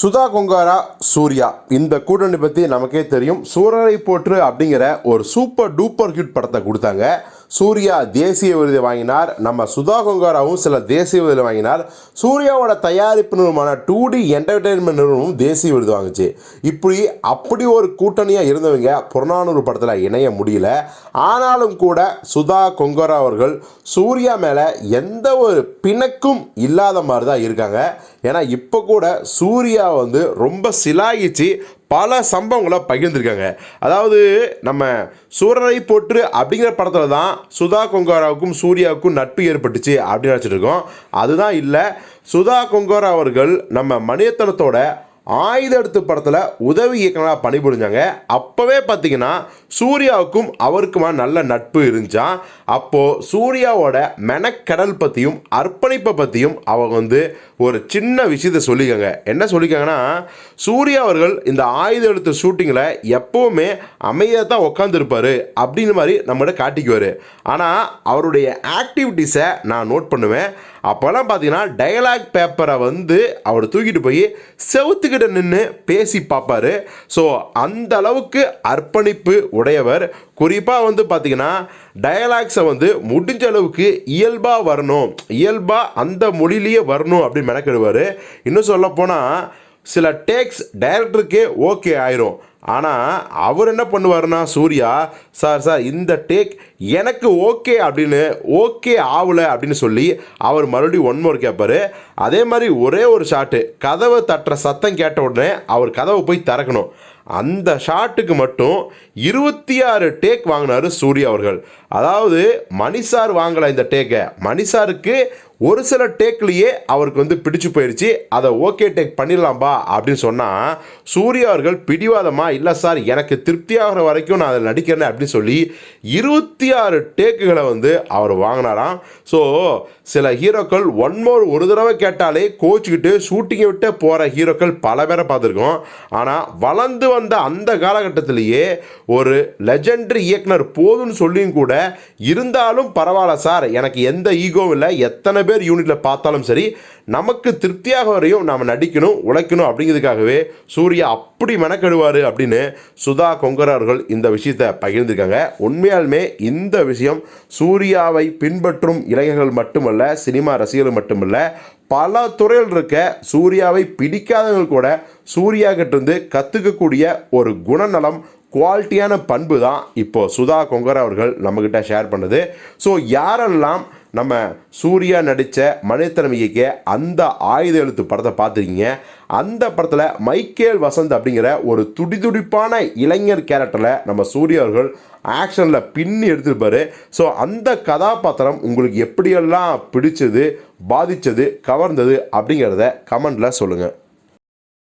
சுதா கொங்காரா சூர்யா. இந்த கூட்டணி பற்றி நமக்கே தெரியும். சூரரை போற்று அப்படிங்கிற ஒரு சூப்பர் டூப்பர் ஹிட் படத்தை கொடுத்தாங்க. சூர்யா தேசிய விருது வாங்கினார். நம்ம சுதா கொங்காராவும் சில தேசிய விருது வாங்கினார். சூர்யாவோட தயாரிப்பு நிறுவனமான டூ டி என்டர்டெயின்மெண்ட் நிறுவனமும் தேசிய விருது வாங்குச்சு. இப்படி அப்படி ஒரு கூட்டணியாக இருந்தவங்க புறநானூறு படத்தில் இணைய முடியல. ஆனாலும் கூட சுதா கொங்கரா அவர்கள் சூர்யா மேலே எந்த ஒரு பிணக்கும் இல்லாத மாதிரி தான் இருக்காங்க. ஏன்னா இப்போ கூட சூர்யா வந்து ரொம்ப சிலாகிச்சு. பல சம்பவங்களை பகிர்ந்திருக்காங்க. அதாவது நம்ம சூரரை போற்று அப்படிங்கிற படத்தில் தான் சுதா கொங்காராவுக்கும் சூர்யாவுக்கும் நட்பு ஏற்பட்டுச்சு அப்படின்னு நினச்சிட்டு இருக்கோம். அதுதான் இல்லை சுதா கொங்காரா அவர்கள் நம்ம மணியத்தனத்தோட ஆயுத எடுத்து படத்தில் உதவி இயக்குனராக பணிபுரிஞ்சாங்க. அப்போவே பார்த்தீங்கன்னா சூர்யாவுக்கும் அவருக்குமா நல்ல நட்பு இருந்துச்சா? அப்போது சூர்யாவோட மெனக்கடல் பற்றியும் அர்ப்பணிப்பை பற்றியும் அவங்க வந்து ஒரு சின்ன விஷயத்தை சொல்லிக்காங்க என்ன சொல்லிக்காங்கன்னா சூர்யா அவர்கள் இந்த ஆயுத எழுத்து ஷூட்டிங்கில் எப்போவுமே அமைதியாக தான் உட்காந்துருப்பார் அப்படின்ற மாதிரி நம்மகிட்ட காட்டிக்குவார். ஆனால் அவருடைய ஆக்டிவிட்டீஸை நான் நோட் பண்ணுவேன். அப்போல்லாம் பார்த்தீங்கன்னா டயலாக் பேப்பரை வந்து அவர் தூக்கிட்டு போய் செவுத்துக்கிட்ட நின்று பேசி பார்ப்பாரு. ஸோ அந்த அளவுக்கு அர்ப்பணிப்பு உடையவர். குறிப்பாக வந்து பார்த்தீங்கன்னா டயலாக்ஸை வந்து முடிஞ்ச அளவுக்கு இயல்பாக வரணும். இயல்பாக அந்த மொழியிலேயே வரணும் அப்படின்னு மெனக்கிடுவார். இன்னும் சொல்லப்போனால் சில டேக்ஸ் டைரக்டருக்கே ஓகே ஆயிரும். ஆனால் அவர் என்ன பண்ணுவாருன்னா சூர்யா சார் சார் இந்த டேக் எனக்கு ஓகே அப்படின்னு ஓகே ஆகலை அப்படின்னு சொல்லி அவர் மறுபடியும் ஒன் மோர் கேட்பாரு அதே மாதிரி ஒரே ஒரு ஷாட்டு கதவை தட்டுற சத்தம் கேட்ட உடனே அவர் கதவை போய் திறக்கணும். அந்த ஷாட்டுக்கு மட்டும் இருபத்தி ஆறு டேக் வாங்கினார் சூர்யா அவர்கள். அதாவது மணிசார் வாங்கலை இந்த டேக்கை. மணிசாருக்கு ஒரு சில டேக்லேயே அவருக்கு வந்து பிடிச்சு போயிடுச்சு அதை ஓகே டேக் பண்ணிடலாம்பா அப்படின்னு சொன்னால் சூர்யா அவர்கள் பிடிவாதமாக இல்லை சார் எனக்கு திருப்தியாகிற வரைக்கும் நான் அதில் நடிக்கிறேன் அப்படின்னு சொல்லி இருபத்தி ஆறு டேக்குகளை வந்து அவர் வாங்கினாராம். ஸோ சில ஹீரோக்கள் ஒன் மோர் ஒரு தடவை கேட்டாலே கோச்சிக்கிட்டு ஷூட்டிங்கை விட்டு போகிற ஹீரோக்கள் பல பேரை பார்த்துருக்கோம். ஆனால் வளர்ந்து வந்த அந்த காலகட்டத்திலேயே ஒரு லெஜெண்டரி இயக்குனர் போதும்னு சொல்லியும் கூட இருந்தாலும் பரவாயில்ல சார். எனக்கு எந்த ஈகோவும் இல்லை. எத்தனை பேர் யூனிட்டில் பார்த்தாலும் சரி நமக்கு திருப்தியாக வரையும் நாம் நடிக்கணும் உழைக்கணும் அப்படிங்கிறதுக்காகவே சூர்யா அப்படி மெனக்கெடுவார் அப்படின்னு சுதா கொங்கரா அவர்கள் இந்த விஷயத்தை பகிர்ந்திருக்காங்க. உண்மையாலுமே இந்த விஷயம் சூர்யாவை பின்பற்றும் இளைஞர்கள் மட்டுமல்ல சினிமா ரசிகர்கள் மட்டுமல்ல பல துறையில் இருக்க சூர்யாவை பிடிக்காதவங்க கூட சூர்யா கிட்டேருந்து கற்றுக்கக்கூடிய ஒரு குணநலம் குவாலிட்டியான பண்பு தான் இப்போது சுதா கொங்கர் அவர்கள் நம்மக்கிட்ட ஷேர் பண்ணுது. ஸோ யாரெல்லாம் நம்ம சூர்யா நடித்த மனிதத்தனம் இயக்கிய அந்த ஆயுத எழுத்து படத்தை பார்த்துருக்கீங்க. அந்த படத்தில் மைக்கேல் வசந்த் அப்படிங்கிற ஒரு துடிதுடிப்பான இளைஞர் கேரக்டரில் நம்ம சூர்யா அவர்கள் ஆக்ஷனில் பின்னி எடுத்துருப்பார். ஸோ அந்த கதாபாத்திரம் உங்களுக்கு எப்படியெல்லாம் பிடிச்சது பாதித்தது கவர்ந்தது அப்படிங்கிறத கமெண்டில் சொல்லுங்கள்